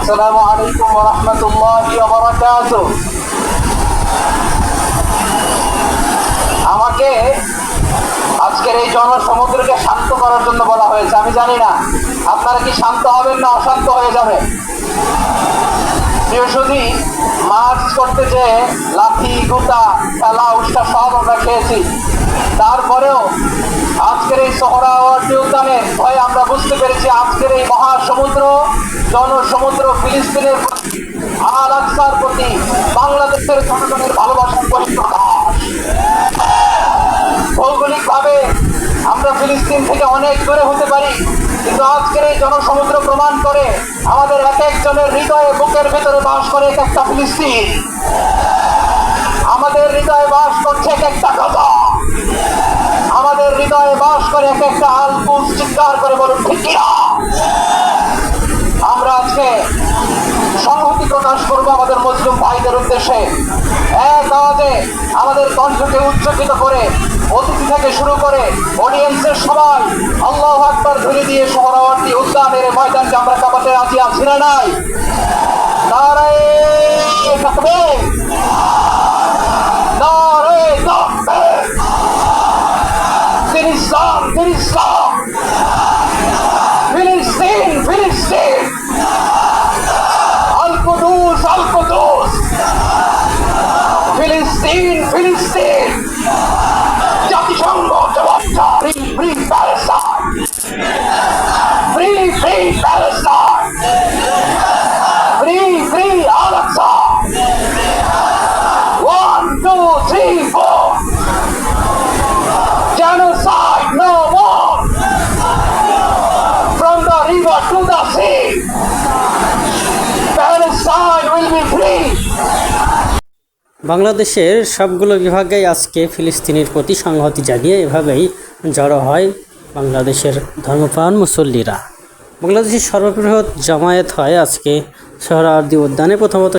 السلام عليكم ورحمة الله وبركاته আমাকে আজকের এই জনসমুদ্রকে শান্ত করার জন্য বলা হয়েছে আমি জানি না আপনারা কি শান্ত হবেন না অশান্ত হয়ে যাবেন প্রিয় সুধী মার্চ করতে যে লাঠি গুতা খেলা উৎসাহ সব আমরা খেয়েছি তারপরেও আজকের এই সোহরাওয়ার্দী উদ্যানে ভয়ে আমরা বুঝতে পেরেছি আজকের এই মহাসমুদ্র জনসমুদ্র ফিলিস্তিনের প্রতি আল আকসার প্রতি বাংলাদেশের জনগণের ভালোবাসার বহিঃপ্রকাশ ভৌগোলিকভাবে আমরা ফিলিস্তিন থেকে অনেক দূরে হতে পারি, কিন্তু আজকের এই জনসমুদ্র প্রমাণ করে আমাদের এক একজনের হৃদয়ে বুকের ভেতরে বাস করে এক একটা ফিলিস্তিন। আমাদের হৃদয়ে বাস করছে এক একটা কথা আমাদের হৃদয়ে বাস করে এক একটা আলপুস চিৎকার করে বলুন, ঠিক এক আওয়াজে আমাদের কণ্ঠকে উচ্চকিত করে, অতিথি থেকে শুরু করে অডিয়েন্সের সবাই আল্লাহ আকবর ধরে দিয়ে সোহরাওয়ার্দী উদ্যানের ময়দানকে আমরা কাপাতে রাজি আছি না নাই? তাকবীর। নারায়ে তাকবীর। ফিলিস্তিন ফিলিস্তিন ফিলিস্তিন ফিলিস্তিন জাতিসংঘ জবাবটা free free Palestine free free Palestine free free Al Aqsa one two three four genocide no more from the river to the sea Palestine will be free বাংলাদেশের সবগুলো বিভাগেই আজকে ফিলিস্তিনের প্রতি সংহতি জাগিয়ে এভাবেই জড়ো হয় বাংলাদেশের ধর্মপ্রাণ মুসল্লিরা। বাংলাদেশের সর্ববৃহৎ জামায়াত হয় আজকে সোহরাওয়ার্দী উদ্যানে প্রথমত